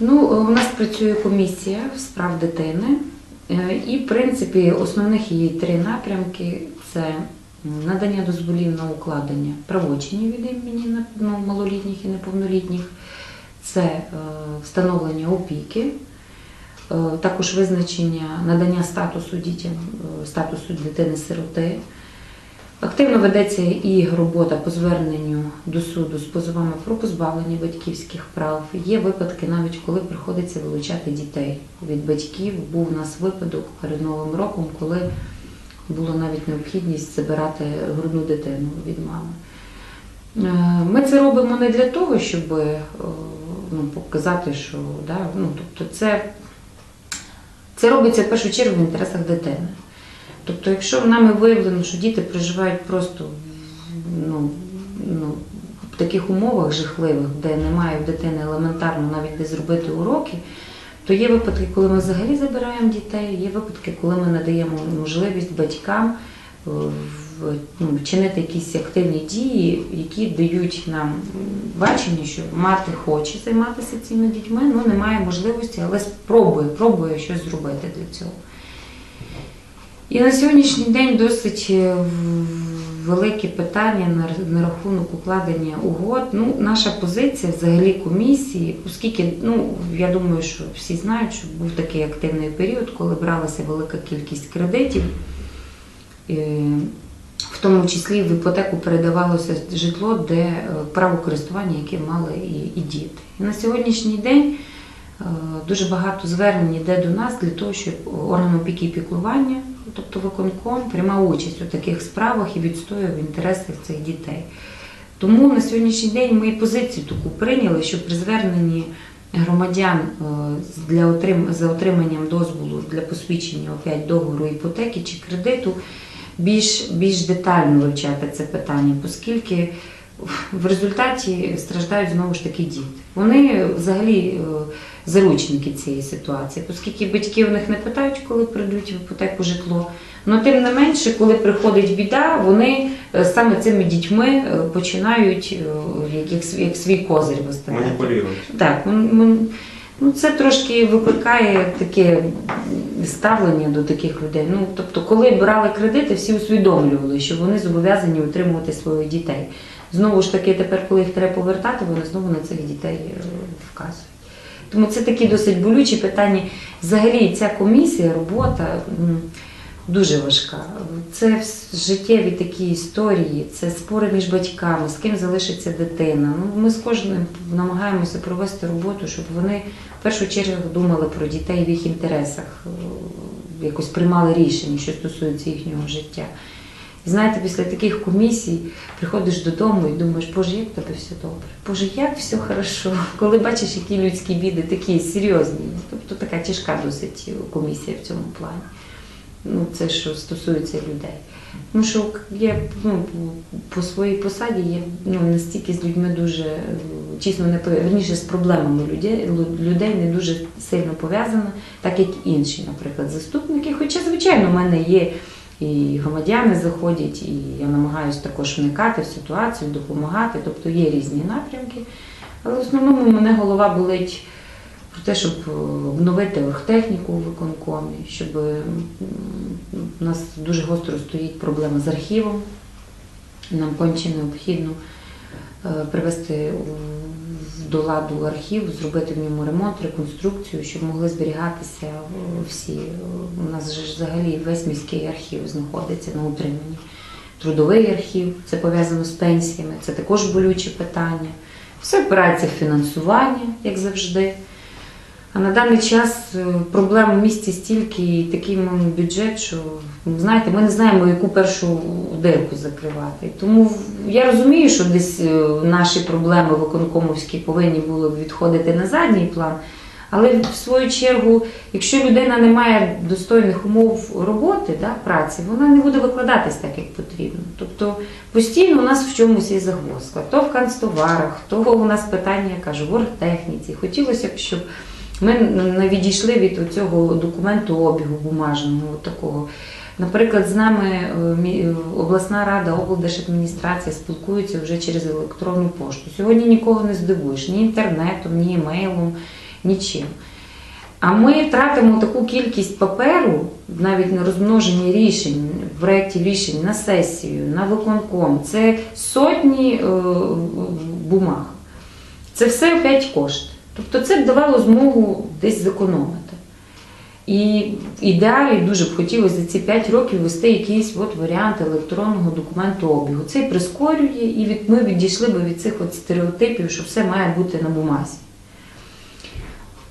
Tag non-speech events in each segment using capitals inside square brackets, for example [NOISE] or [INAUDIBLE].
Ну, у нас працює комісія з прав дитини, Е, і, в принципі, основних її три напрямки це надання дозволів на укладення правочинів від імені ну, малолітніх і неповнолітніх, це е, встановлення опіки, е, також визначення надання статусу дітям, статусу дитини-сироти. Активно ведеться і робота по зверненню до суду з позовами про позбавлення батьківських прав. Є випадки, навіть коли приходиться вилучати дітей від батьків. Був у нас випадок перед Новим роком, коли була навіть необхідність забирати грудну дитину від мами. Е, Ми це робимо не для того, щоб е, ну, показати, що да, ну, тобто це, це робиться в першу чергу в інтересах дитини. Тобто, якщо нами виявлено, що діти проживають просто в- ну, ну, в таких умовах жахливих, де немає в дитини елементарно навіть де зробити уроки, то є випадки, коли ми взагалі забираємо дітей, є випадки, коли ми надаємо можливість батькам е, ну, вчинити якісь активні дії, які дають нам бачення, що мати хоче займатися цими дітьми, ну немає можливості, але спробує, пробує щось зробити для цього. І на сьогоднішній день досить е, в- велике питання на рахунок укладення угод. Ну, наша позиція взагалі комісії, оскільки ну я думаю, що всі знають, що був такий активний період, коли бралася велика кількість кредитів. Е, В тому числі в іпотеку передавалося житло, де е, право користування, яке мали і, і діти. І на сьогоднішній день Дуже багато звернень йде до нас для того, щоб орган опіки і піклування, тобто виконком, приймав участь у таких справах і відстоював інтереси цих дітей. Тому на сьогоднішній день ми позицію таку прийняли, що при зверненні громадян е, для отрим... за отриманням дозволу для посвідчення опять договору іпотеки чи кредиту більш, більш детально вивчати це питання, оскільки в результаті страждають знову ж таки діти. Вони взагалі е, заручники цієї ситуації, оскільки батьки в них не питають, коли прийдуть в іпотеку житло. Але тим не менше, коли приходить біда, вони е, саме цими дітьми е, починають як, свій- козир виставляти. Маніпулюють. Так, ну це трошки викликає таке ставлення до таких людей. Ну, тобто, коли брали кредити, всі усвідомлювали, що вони зобов'язані утримувати своїх дітей. Знову ж таки, тепер, коли їх треба повертати, вони знову на цих дітей е, вказують. Тому це такі досить болючі питання. Взагалі, ця комісія, робота дуже важка. Це життєві такі історії, це спори між батьками, з ким залишиться дитина. Ну, ми з кожним намагаємося провести роботу, щоб вони в першу чергу думали про дітей в їх інтересах, е, якось приймали рішення, що стосується їхнього життя. Знаєте, після таких комісій приходиш додому і думаєш, Боже, як тебе все добре? Боже, як все хорошо. [LAUGHS] Коли бачиш, які людські біди, такі серйозні. Тобто така тяжка досить комісія в цьому плані. Ну, це що стосується людей. Тому що я ну, по своїй посаді я ну, настільки з людьми дуже е, чесно не верніше з проблемами людей, людей не дуже сильно пов'язана, так як інші, наприклад, заступники. Хоча, звичайно, в мене є і громадяни заходять, і я намагаюся також вникати в ситуацію, допомагати, тобто є різні напрямки. Але в основному мене голова болить про те, щоб е, обновити оргтехніку у виконкомі, щоб у нас дуже гостро стоїть проблема з архівом. Нам конче необхідно е, привести у- до ладу архів, зробити в ньому ремонт, реконструкцію, щоб могли зберігатися е, всі. е, У нас же взагалі весь міський архів знаходиться на утриманні. Трудовий архів, це пов'язано з пенсіями, це також болюче питання. Все опирається фінансування, як завжди. А на даний час е, проблем у місті стільки і такий маємо бюджет, що ну, знаєте, ми не знаємо, яку першу дирку закривати. Тому я розумію, що десь е, наші проблеми виконкомовські повинні були б відходити на задній план. Але в свою чергу, якщо людина не має достойних умов роботи, да, праці, вона не буде викладатись так, як потрібно. Тобто постійно у нас в чомусь є загвоздка. То в канцтоварах, то у нас питання, я кажу, в оргтехніці. Хотілося б, щоб ми не відійшли від цього документу обігу бумажного такого. Наприклад, з нами е, е, обласна рада, облдержадміністрація спілкуються вже через електронну пошту. Сьогодні нікого не здивуєш ні інтернетом, ні емейлом, нічим. А ми тратимо таку кількість паперу, навіть на розмноження рішень, проєктів рішень на сесію, на виконком. Це сотні е, бумаг. Це все опять кошти. Тобто це б давало змогу десь зекономити. І ідеалі дуже б хотілося за ці 5 років ввести якийсь от варіант електронного документообігу. Це і прискорює, і від, ми відійшли б від цих от стереотипів, що все має бути на бумазі.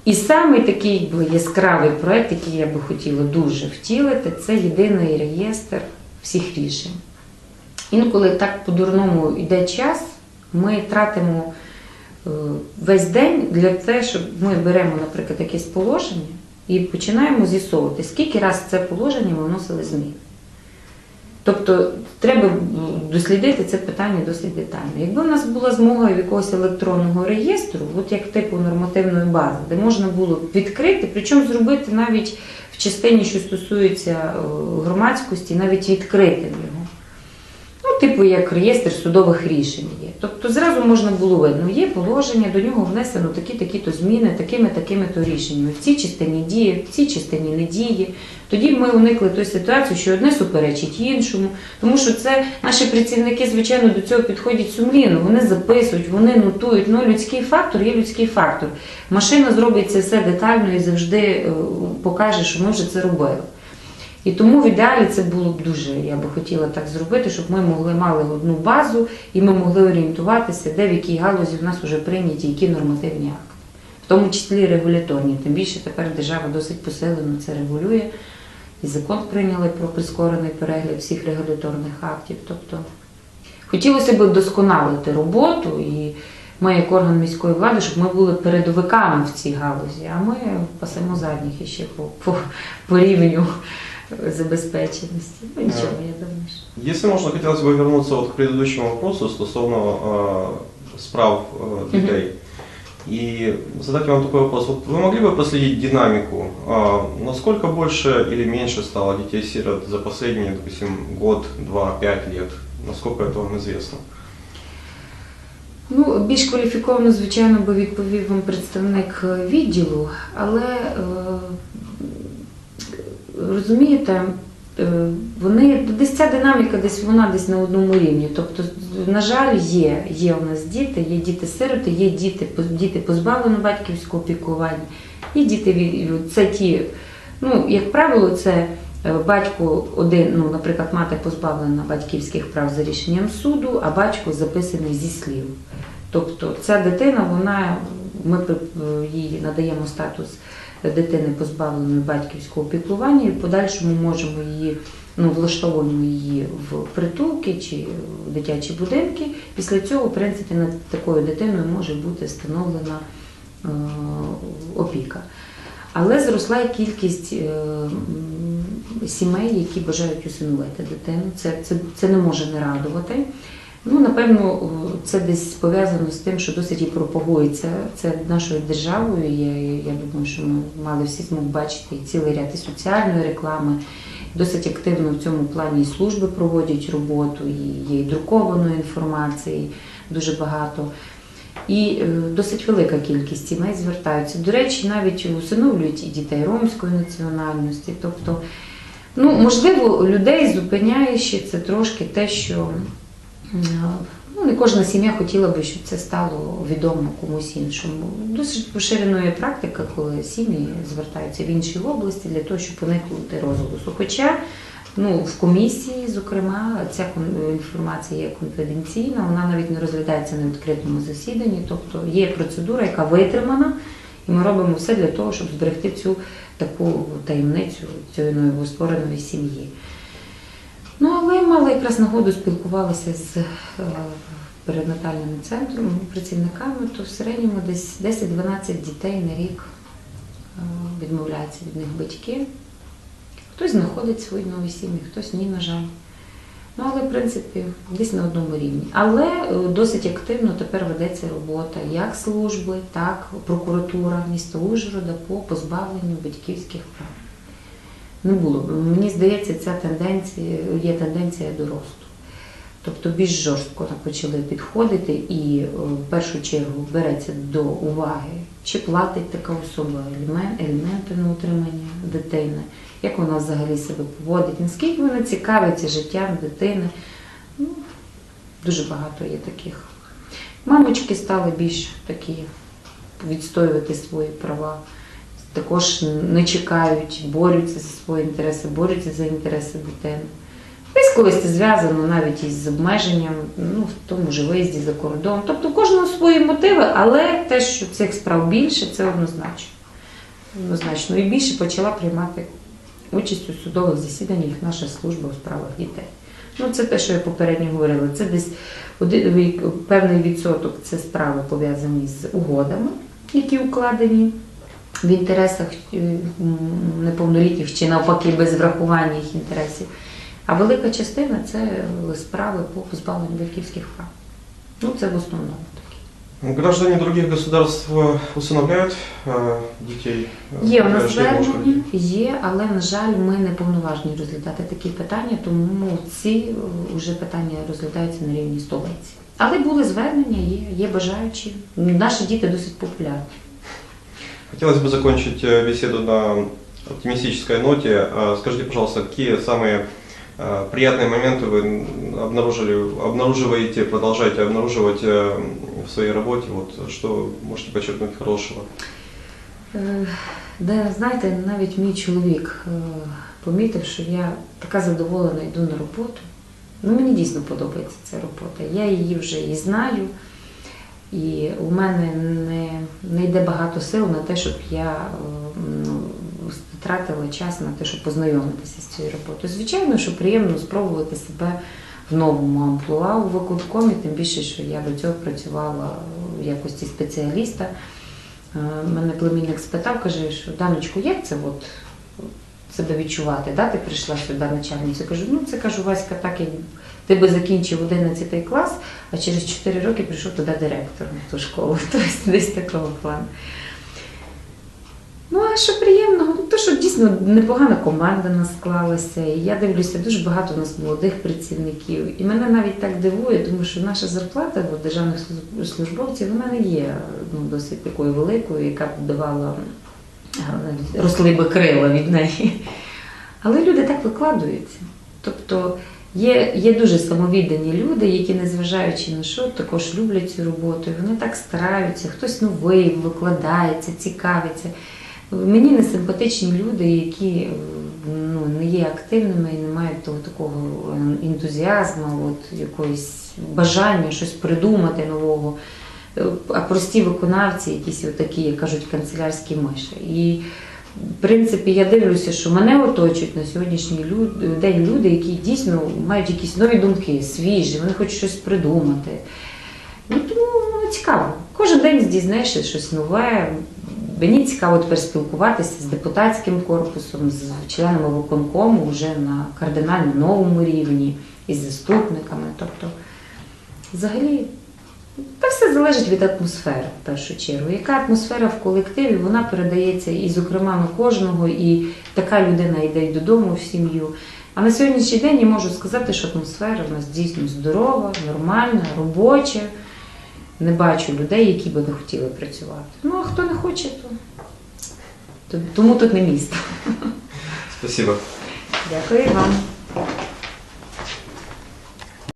І саме такий яскравий проєкт, який я би хотіла дуже втілити, це єдиний реєстр всіх рішень. Інколи так по-дурному йде час, ми тратимо весь день для того, щоб ми беремо, наприклад, якесь положення і починаємо з'ясовувати, скільки раз це положення ми вносили зміни. Тобто треба дослідити це питання досить детально. Якби у нас була змога якогось електронного реєстру, от як типу нормативної бази, де можна було б відкрити, причому зробити навіть в частині, що стосується е, громадськості, навіть відкритим типу, як реєстр судових рішень є. Тобто зразу можна було видно, є положення, до нього внесено такі-такі-то зміни, такими-такими-то рішеннями. В цій частині діє, в цій частині не діє. Тоді ми уникли тої ситуації, що одне суперечить іншому, тому що це наші працівники, звичайно, до цього підходять сумлінно. Вони записують, вони нотують. Ну, людський фактор є людський фактор. Машина зробить це все детально і завжди е, покаже, що ми вже це робили. І тому в ідеалі це було б дуже, я би хотіла так зробити, щоб ми могли мали одну базу і ми могли орієнтуватися, де в якій галузі в нас вже прийняті які нормативні акти, в тому числі регуляторні. Тим більше тепер держава досить посилено це регулює. І закон прийняли про прискорений перегляд всіх регуляторних актів. Тобто хотілося б вдосконалити роботу і ми, як орган міської влади, щоб ми були передовиками в цій галузі, а ми пасемо задніх іще по, по, по рівню забезпеченості. Ну нічого, я думаю. що- Если можно, хотелось бы вернуться вот к предыдущему вопросу стосовно э, справ э, детей. И задать вам такой вопрос. Вот вы могли бы проследить динамику? А, насколько больше или меньше стало детей-сирот за последние, допустим, год, два, пять лет? Насколько это вам известно? Ну, більш кваліфіковано, звичайно, би відповів вам представник е, відділу, але е, розумієте, е, вони десь ця динаміка, десь вона десь на одному рівні. Тобто, на жаль, є. Є у нас діти, є діти-сироти, є діти, діти позбавлені батьківського піклування, є діти це ті, ну, як правило, це. е, Батько один, ну, наприклад, мати позбавлена батьківських прав за рішенням суду, а батько записаний зі слів. Тобто ця дитина, вона, ми їй надаємо статус дитини позбавленої батьківського піклування і в подальшому можемо її, ну, влаштовуємо її в притулки чи в дитячі будинки. Після цього, в принципі, над такою дитиною може бути встановлена е, опіка. Але зросла кількість е, сімей, які бажають усиновити дитину. Це, це, це не може не радувати. Ну, напевно, це десь пов'язано з тим, що досить і пропагується це нашою державою. Я, я думаю, що ми мали всі змог бачити і цілий ряд і соціальної реклами. Досить активно в цьому плані і служби проводять роботу, і є і друкованої інформації дуже багато. І е, досить велика кількість сімей звертаються. До речі, навіть усиновлюють і дітей ромської національності. Тобто, ну, можливо, людей зупиняє ще це трошки те, що ну, не кожна сім'я хотіла би, щоб це стало відомо комусь іншому. Досить поширеною практика, коли сім'ї звертаються в інші області для того, щоб уникнути розголосу. Хоча Ну, в комісії, зокрема, ця інформація є конфіденційна, вона навіть не розглядається на відкритому засіданні. Тобто є процедура, яка витримана, і ми робимо все для того, щоб зберегти цю таку таємницю цієї новоствореної сім'ї. Але мала якраз нагоду спілкувалася з е, перинатальним центром, працівниками, то в середньому десь 10-12 дітей на рік е, відмовляються від них батьки. Хтось знаходить свої нові сім'ї, хтось ні, на жаль. Ну, але, в принципі, десь на одному рівні. Але е, досить активно тепер ведеться робота як служби, так прокуратура міста Ужгорода по позбавленню батьківських прав. Не було. Мені здається, ця тенденція є тенденція до росту. Тобто більш жорстко почали підходити і е, в першу чергу береться до уваги чи платить така особа елементи на утримання дитини, як вона взагалі себе поводить, наскільки вона цікавиться життям дитини. Ну, дуже багато є таких. Мамочки стали більш такі відстоювати свої права. Також не чекають, борються за свої інтереси, борються за інтереси дитини. Десь колись це зв'язано навіть із обмеженням, ну, в тому ж виїзді за кордон. Тобто кожного свої мотиви, але те, що цих справ більше, це однозначно. Однозначно. І більше почала приймати участь у судових засіданнях наша служба у справах дітей. Ну, це те, що я попередньо говорила. Це десь один, певний відсоток це справи пов'язані з угодами, які укладені в інтересах е, м, неповнолітніх чи навпаки без врахування їх інтересів. А велика частина це справи по позбавленню батьківських прав. Ну, це в основному такі. Граждане других государств э, усыновляют э, детей? э, Є у нас рождения звернення, є, але, на жаль, ми не повноважені розглядати такі питання, тому ці вже питання розглядаються на рівні столиці. Але були звернення, є, є бажаючі. Наші діти досить популярні. Хотелось бы закончить э, беседу на оптимистической ноте. А Скажите, пожалуйста, какие самые э, приятные моменты вы обнаружили, обнаруживаете, продолжаете обнаруживать э, в своей работе? Вот что можете подчеркнуть хорошего? Е, Де, знаєте, навіть мій чоловік е, помітив, що я така задоволена йду на роботу. Ну, мені дійсно подобається ця робота. Я її вже і знаю, і у мене не, не йде багато сил на те, щоб я е, ну, тратила час на те, щоб познайомитися з цією роботою. Звичайно, що приємно спробувати себе в новому амплуа у виконкомі, тим більше, що я до цього працювала в якості спеціаліста. Е, Мене племінник спитав, каже, що Даночку, як це от себе відчувати? Да? Ти прийшла сюди начальницю. Кажу, ну це кажу, Васька, так як ти би закінчив 11 клас, а через 4 роки прийшов туди директором в ту школу. [LAUGHS] Тобто десь такого плану. Ну, а що приємного? Ну, то, що дійсно непогана команда нас склалася. І я дивлюся, дуже багато у нас молодих працівників. І мене навіть так дивує, тому що наша зарплата у державних службовців вона не є ну, досить такою великою, яка б давала е, росли би крила від неї. Але люди так викладуються. Тобто є, є дуже самовіддані люди, які, незважаючи на що, також люблять цю роботу. Вони так стараються, хтось новий викладається, цікавиться. Мені не симпатичні люди, які е, ну, не є активними і не мають того такого е, ентузіазму, от якоїсь бажання щось придумати нового. Е, А прості виконавці, якісь такі, як кажуть, канцелярські миші. І в принципі, я дивлюся, що мене оточують на сьогоднішній день люди, які дійсно мають якісь нові думки, свіжі, вони хочуть щось придумати. Ну, тому ну, цікаво. Кожен день дізнаєшся щось нове. Мені цікаво тепер спілкуватися з депутатським корпусом, з членами виконкому вже на кардинально новому рівні, із заступниками. Тобто, взагалі, та все залежить від атмосфери в першу чергу. Яка атмосфера в колективі, вона передається і, зокрема, на кожного, і така людина йде й додому в сім'ю. А на сьогоднішній день я можу сказати, що атмосфера в нас дійсно здорова, нормальна, робоча. Не бачу людей, які би не хотіли працювати. Ну а хто не хоче, то, то тому тут не місто. Спасибо. Дякую вам.